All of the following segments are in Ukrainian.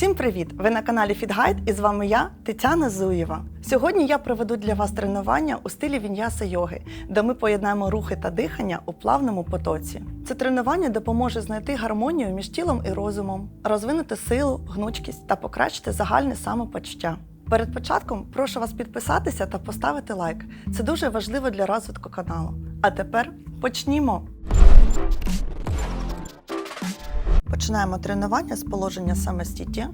Всім привіт! Ви на каналі FitGuide і з вами я, Тетяна Зуєва. Сьогодні я проведу для вас тренування у стилі віньяса йоги, де ми поєднаємо рухи та дихання у плавному потоці. Це тренування допоможе знайти гармонію між тілом і розумом, розвинути силу, гнучкість та покращити загальне самопочуття. Перед початком прошу вас підписатися та поставити лайк. Це дуже важливо для розвитку каналу. А тепер почнімо! Починаємо тренування з положення самостійті.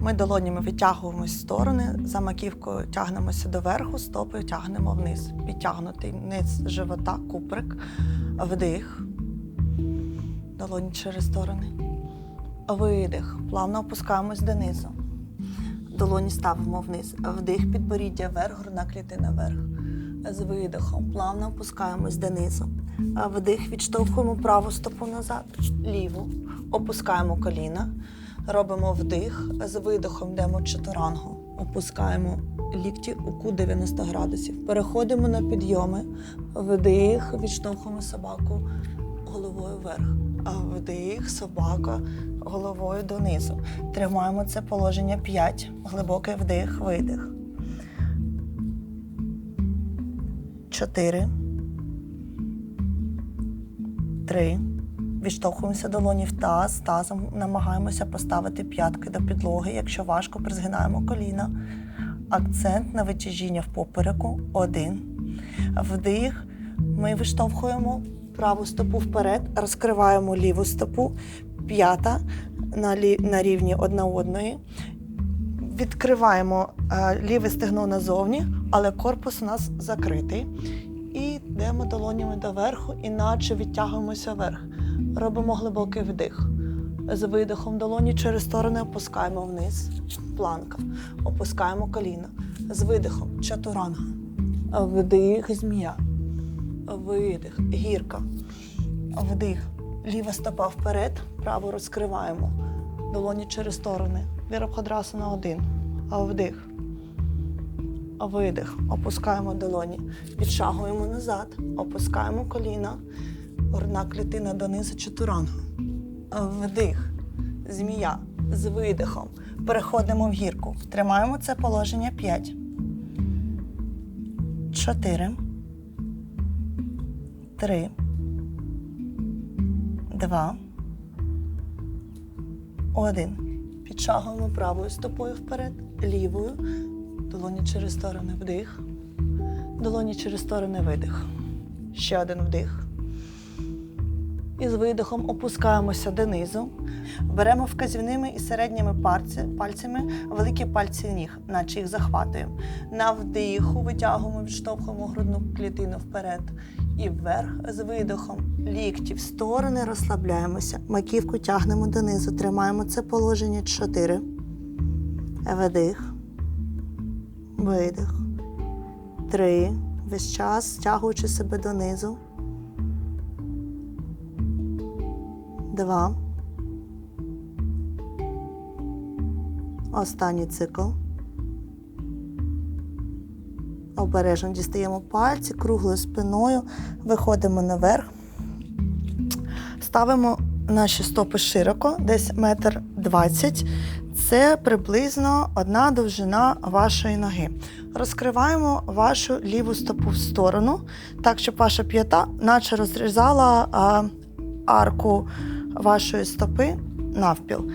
Ми долонями витягуємось в сторони, за маківкою тягнемося доверху, стопою тягнемо вниз. Підтягнутий низ живота, куприк, вдих, долоні через сторони. Видих. Плавно опускаємось донизу. Долоні ставимо вниз. Вдих, підборіддя вверх, грудна клітина вверх. З видихом плавно опускаємось донизу. Вдих, відштовхуємо праву стопу назад, ліву. Опускаємо коліна. Робимо вдих. З видихом йдемо в чотурангу. Опускаємо лікті у кут 90 градусів. Переходимо на підйоми. Вдих, відштовхуємо собаку головою вверх. А Вдих, собака головою донизу. Тримаємо це положення 5. Глибокий вдих, видих. 4. 3. Відштовхуємося долоні в таз. Тазом намагаємося поставити п'ятки до підлоги. Якщо важко, призгинаємо коліна. Акцент на витяжіння в попереку. Один. Вдих. Ми виштовхуємо праву стопу вперед, розкриваємо ліву стопу, п'ята на, лі... на рівні одна одної. Відкриваємо е, ліве стегно назовні, але корпус у нас закритий. Йдемо долонями доверху, іначе відтягуємося вверх. Робимо глибокий вдих. З видихом долоні через сторони опускаємо вниз. Планка. Опускаємо коліна. З видихом чатуранга. Вдих, змія. Видих, гірка. Вдих. Ліва стопа вперед, праву розкриваємо. Долоні через сторони. Вірабхадрасана один. Вдих. Видих. Опускаємо долоні. Підшагуємо назад. Опускаємо коліна. Грудна клітина донизу чатуранга. Вдих. Змія. З видихом. Переходимо в гірку. Тримаємо це положення 5. 4. 3. 2. 1. Підшагуємо правою стопою вперед, лівою. Долоні через сторони вдих. Долоні через сторони видих. Ще один вдих. І з видихом опускаємося донизу. Беремо вказівними і середніми пальці, пальцями великі пальці ніг, наче їх захватуємо. На вдиху витягуємо, відштовхуємо грудну клітину вперед і вверх з видихом. Лікті в сторони розслабляємося. Маківку тягнемо донизу. Тримаємо це положення 4. Вдих. Видих. Три. Весь час стягуючи себе донизу. Два. Останній цикл. Обережно дістаємо пальці круглою спиною, виходимо наверх, ставимо наші стопи широко, десь метр двадцять. Це приблизно одна довжина вашої ноги. Розкриваємо вашу ліву стопу в сторону, так, щоб ваша п'ята наче розрізала а, арку вашої стопи навпіл.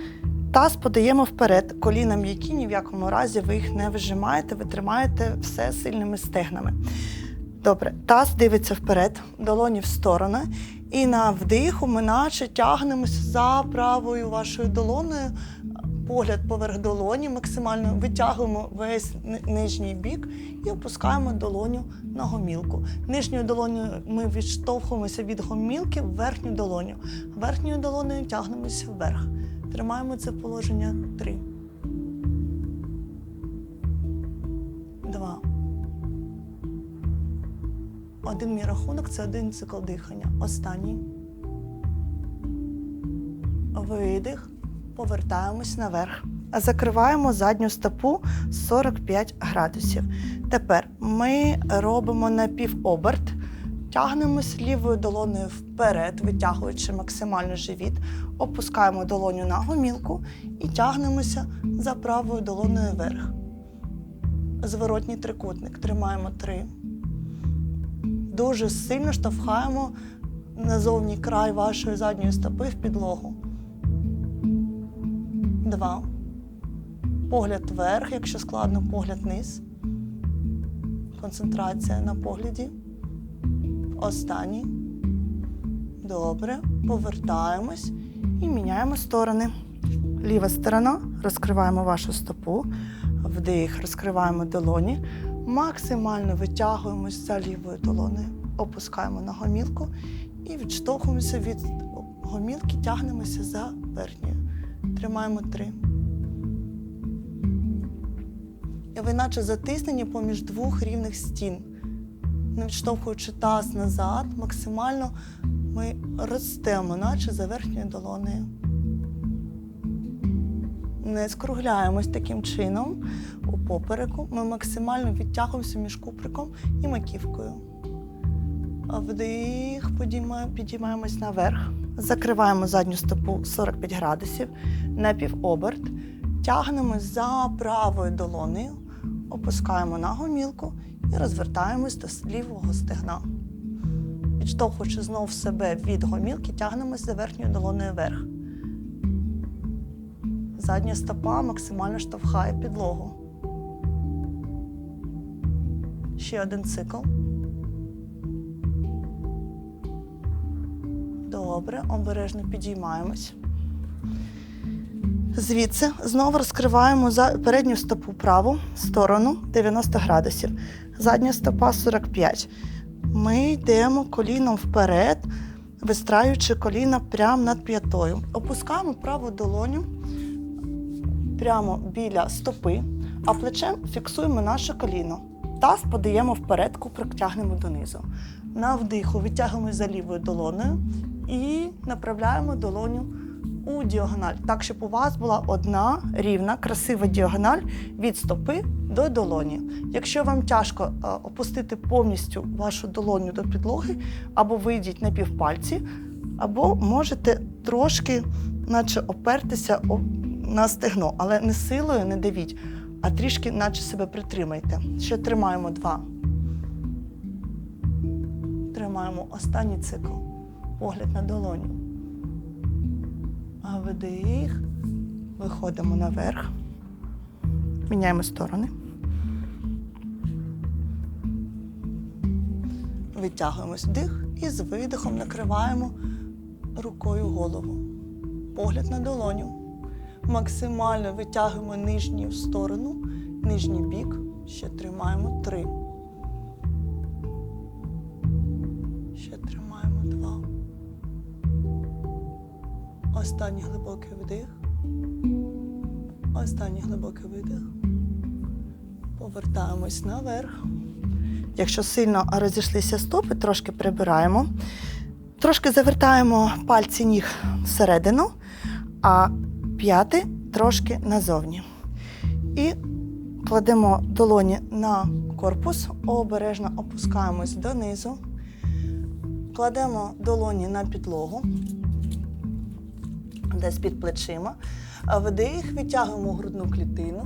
Таз подаємо вперед, коліна м'які, ні в якому разі ви їх не вижимаєте, ви тримаєте все сильними стегнами. Добре, таз дивиться вперед, долоні в сторони. І на вдиху ми наче тягнемося за правою вашою долоною, погляд поверх долоні, максимально витягуємо весь нижній бік і опускаємо долоню на гомілку. Нижньою долонею ми відштовхуємося від гомілки в верхню долоню. Верхньою долонею тягнемося вверх. Тримаємо це положення три. Два. Один мій рахунок це один цикл дихання. Останній. Видих. Повертаємось наверх. Закриваємо задню стопу 45 градусів. Тепер ми робимо напівоберт Тягнемось лівою долоною вперед, витягуючи максимально живіт, опускаємо долоню на гомілку і тягнемося за правою долоною вверх. Зворотній трикутник. Тримаємо три. Дуже сильно штовхаємо назовні край вашої задньої стопи в підлогу. Два. Погляд вверх, якщо складно, погляд вниз. Концентрація на погляді. Останній. Добре. Повертаємось і міняємо сторони. Ліва сторона. Розкриваємо вашу стопу. Вдих, розкриваємо долоні. Максимально витягуємось за лівою долонею. Опускаємо на гомілку і відштовхуємося від гомілки, тягнемося за верхньою. Тримаємо три. І ви наче затиснені поміж двох рівних стін. Не відштовхуючи таз назад, максимально ми ростемо, наче за верхньою долонею. Не скругляємось таким чином у попереку. Ми максимально відтягуємося між куприком і маківкою. А Вдих, підіймаємо, підіймаємось наверх. Закриваємо задню стопу 45 градусів, напівоберт. Тягнемось за правою долонею, опускаємо на гомілку і розвертаємось до лівого стегна. Відштовхуючи знов себе від гомілки, тягнемось за верхньою долоною вверх. Задня стопа максимально штовхає підлогу. Ще один цикл. Добре, обережно підіймаємось. Звідси знову розкриваємо передню стопу праву сторону 90 градусів. Задня стопа 45. Ми йдемо коліном вперед, вистраюючи коліна прямо над п'ятою. Опускаємо праву долоню прямо біля стопи, а плечем фіксуємо наше коліно. Таз подаємо вперед, куприк донизу. На вдиху відтягуємо за лівою долоною і направляємо долоню у діагональ, так, щоб у вас була одна рівна, красива діагональ від стопи до долоні. Якщо вам тяжко е, опустити повністю вашу долоню до підлоги, або вийдіть на півпальці, або можете трошки, наче опертися на стегно, але не силою не давіть, а трішки, наче себе притримайте. Ще тримаємо два. Тримаємо останній цикл. Погляд на долоню. А вдих. Виходимо наверх. Міняємо сторони. Витягуємось вдих і з видихом накриваємо рукою голову. Погляд на долоню. Максимально витягуємо нижню сторону, нижній бік. Ще тримаємо три. Останній глибокий вдих. Останній глибокий видих. Повертаємось наверх. Якщо сильно розійшлися стопи, трошки прибираємо. Трошки завертаємо пальці ніг всередину, а п'яти трошки назовні. І кладемо долоні на корпус, обережно опускаємось донизу. Кладемо долоні на підлогу, десь під плечима. Вдих, відтягуємо грудну клітину.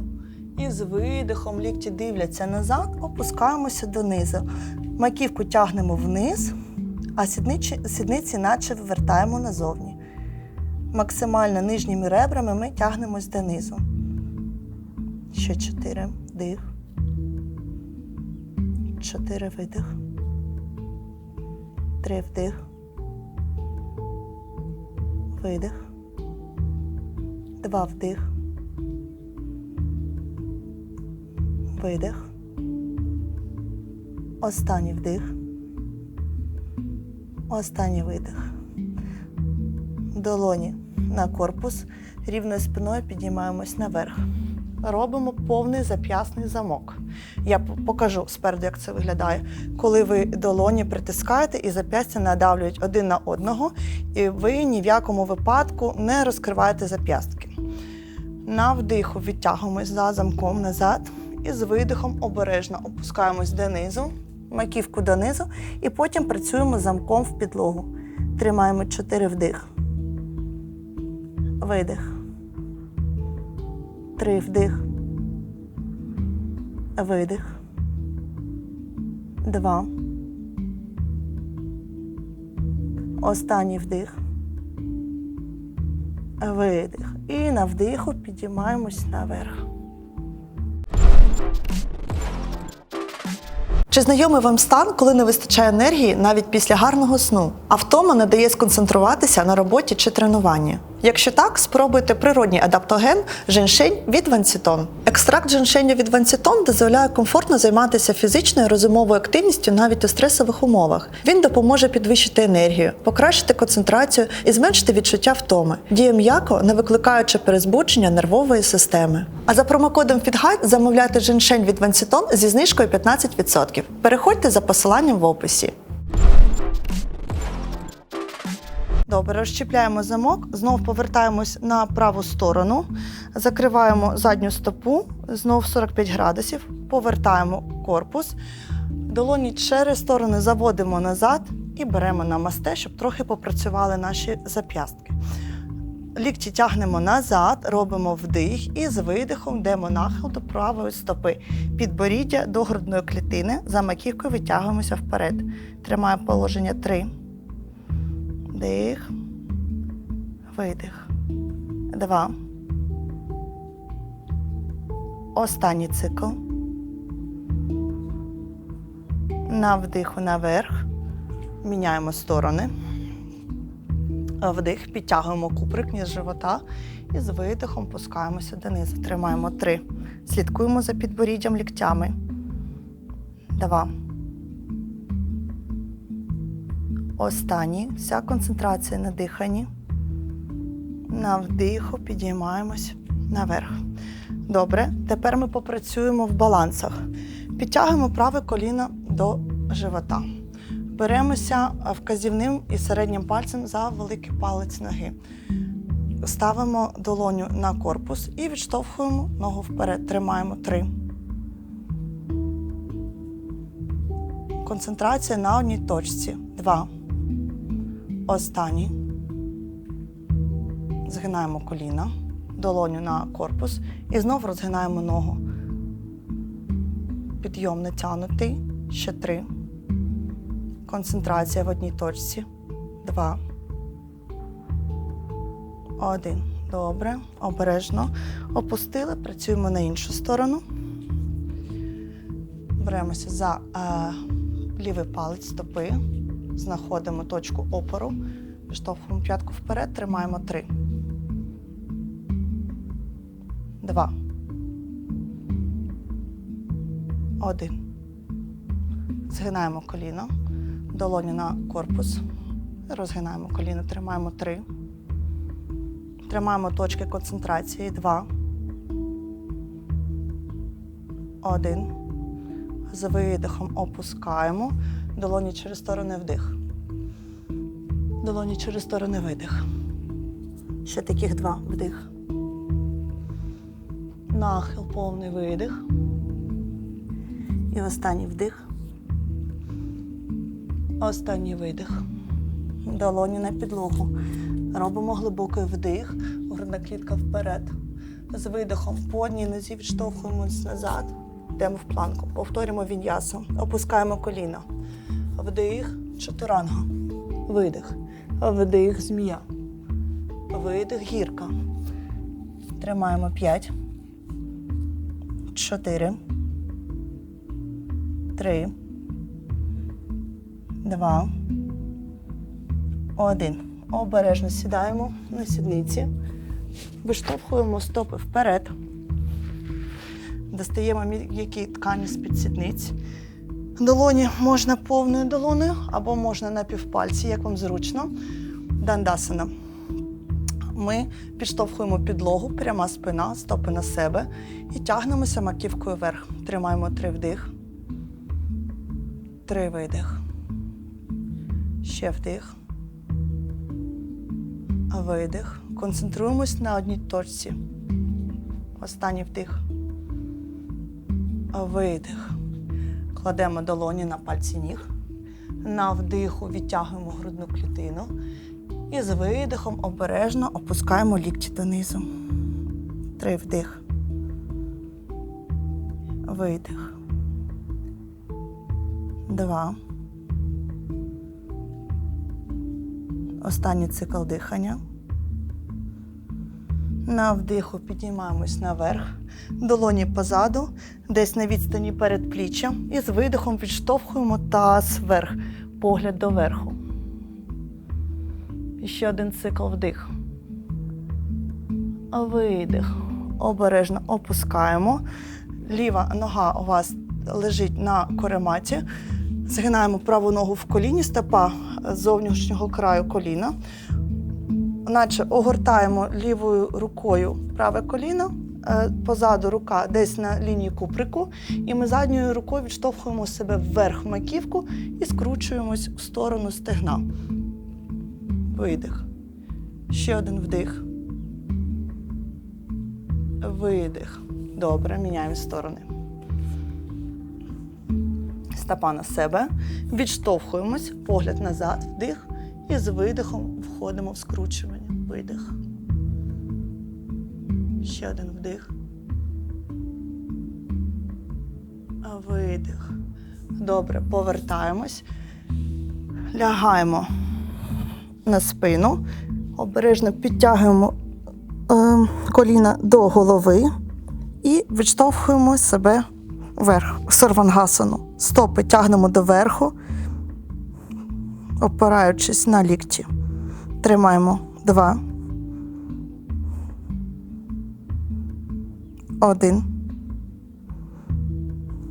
І з видихом лікті дивляться назад, опускаємося донизу. Маківку тягнемо вниз, а сідниці, сідниці наче вивертаємо назовні. Максимально нижніми ребрами ми тягнемось донизу. Ще чотири. Вдих. Чотири видих. Три вдих. Видих. Два вдих. Видих. Останній вдих. Останній видих. Долоні на корпус. Рівною спиною підіймаємось наверх. Робимо повний зап'ясний замок. Я покажу спереду, як це виглядає. Коли ви долоні притискаєте і зап'ястя надавлюють один на одного, і ви ні в якому випадку не розкриваєте зап'ястки. На вдиху відтягуємось за замком назад і з видихом обережно опускаємось донизу. маківку донизу і потім працюємо замком в підлогу. Тримаємо 4 вдих. Видих. Три вдих. Видих. Два. Останній вдих. Видих. І на вдиху підіймаємось наверх. Чи знайомий вам стан, коли не вистачає енергії навіть після гарного сну, а втома не дає сконцентруватися на роботі чи тренуванні? Якщо так, спробуйте природній адаптоген женьшень від Вансітон. Екстракт женьшеню від Вансітон дозволяє комфортно займатися фізичною розумовою активністю навіть у стресових умовах. Він допоможе підвищити енергію, покращити концентрацію і зменшити відчуття втоми. Діє м'яко, не викликаючи перезбудження нервової системи. А за промокодом FITGUIDE замовляйте женьшень від Вансітон зі знижкою 15%. Переходьте за посиланням в описі. Добре, розчіпляємо замок, знов повертаємось на праву сторону, закриваємо задню стопу, знов 45 градусів, повертаємо корпус, долоні через сторони заводимо назад і беремо на масте, щоб трохи попрацювали наші зап'ястки. Лікті тягнемо назад, робимо вдих і з видихом йдемо нахил до правої стопи. Підборіддя до грудної клітини, за маківкою витягуємося вперед. Тримаємо положення 3. Вдих. Видих. Два. Останній цикл. На вдиху наверх. Міняємо сторони. Вдих, підтягуємо куприк ніж живота і з видихом пускаємося донизу. Тримаємо три. Слідкуємо за підборіддям ліктями. Два. Останній. Вся концентрація на диханні. На вдиху підіймаємось наверх. Добре, тепер ми попрацюємо в балансах. Підтягуємо праве коліно до живота. Беремося вказівним і середнім пальцем за великий палець ноги. Ставимо долоню на корпус і відштовхуємо ногу вперед. Тримаємо три. Концентрація на одній точці. Два. Останній. Згинаємо коліна, долоню на корпус і знову розгинаємо ногу. Підйом натягнутий. Ще три. Концентрація в одній точці. Два. Один. Добре. Обережно. Опустили. Працюємо на іншу сторону. Беремося за е, лівий палець стопи. Знаходимо точку опору. Відштовхуємо п'ятку вперед. Тримаємо три. Два. Один. Згинаємо коліно. Долоні на корпус. Розгинаємо коліно. Тримаємо три. Тримаємо точки концентрації. Два. Один. З видихом опускаємо. Долоні через сторони вдих. Долоні через сторони видих. Ще таких два вдих. Нахил, повний видих. І останній вдих. Останній видих. Долоні на підлогу. Робимо глибокий вдих, грудна клітка вперед. З видихом по одній нозі відштовхуємось назад. Йдемо в планку. Повторюємо віньясу. Опускаємо коліна. Вдих, чотуранга. Видих. Вдих, змія. Видих, гірка. Тримаємо п'ять. Чотири. Три. Два. Один. Обережно сідаємо на сідниці. Виштовхуємо стопи вперед. Достаємо м'які ткані з-під сідниць. Долоні можна повною долоною або можна на півпальці, як вам зручно. Дандасана. Ми підштовхуємо підлогу, пряма спина, стопи на себе і тягнемося маківкою вверх. Тримаємо три вдих. Три видих. Ще вдих. Видих. Концентруємось на одній точці. Останній вдих. Видих. Кладемо долоні на пальці ніг. На вдиху відтягуємо грудну клітину. І з видихом обережно опускаємо лікті донизу. Три вдих. Видих. Два. Останній цикл дихання. На вдиху піднімаємось наверх, долоні позаду, десь на відстані перед пліччям. І з видихом відштовхуємо таз вверх, погляд доверху. І ще один цикл вдих. Видих. Обережно опускаємо. Ліва нога у вас лежить на корематі. Згинаємо праву ногу в коліні, стопа зовнішнього краю коліна. Наче огортаємо лівою рукою праве коліно, е, позаду рука десь на лінії куприку, і ми задньою рукою відштовхуємо себе вверх маківку і скручуємось в сторону стегна. Видих. Ще один вдих. Видих. Добре, міняємо сторони. Стопа на себе. Відштовхуємось, погляд назад, вдих. І з видихом входимо в скручування. Видих. Ще один вдих. Видих. Добре, повертаємось. Лягаємо на спину. Обережно підтягуємо е, коліна до голови і відштовхуємо себе вверх. Сорвангасану. Стопи тягнемо доверху, опираючись на лікті. Тримаємо два. Один.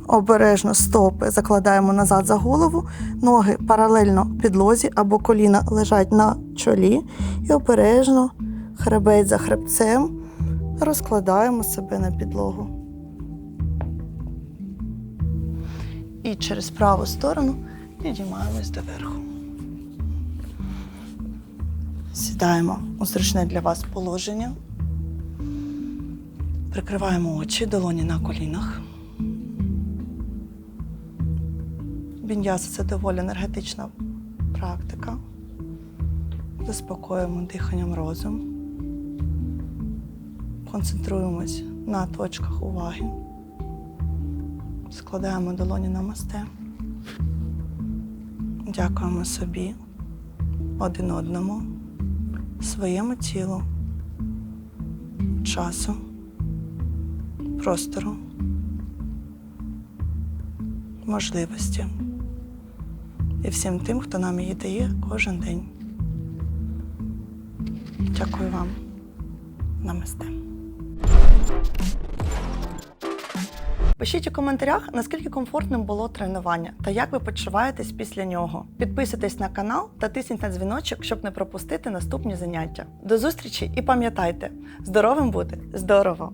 Обережно стопи закладаємо назад за голову, ноги паралельно підлозі або коліна лежать на чолі і обережно хребець за хребцем розкладаємо себе на підлогу. І через праву сторону підіймаємось доверху. Сідаємо у зручне для вас положення. Прикриваємо очі, долоні на колінах. Біньяса це доволі енергетична практика. Заспокоюємо диханням розум. Концентруємось на точках уваги. Складаємо долоні на масте. Дякуємо собі, один одному, своєму тілу, часу, простору, можливості і всім тим, хто нам її дає кожен день. Дякую вам. Намасте. Пишіть у коментарях, наскільки комфортним було тренування та як ви почуваєтесь після нього. Підписуйтесь на канал та тисніть на дзвіночок, щоб не пропустити наступні заняття. До зустрічі і пам'ятайте, здоровим бути здорово!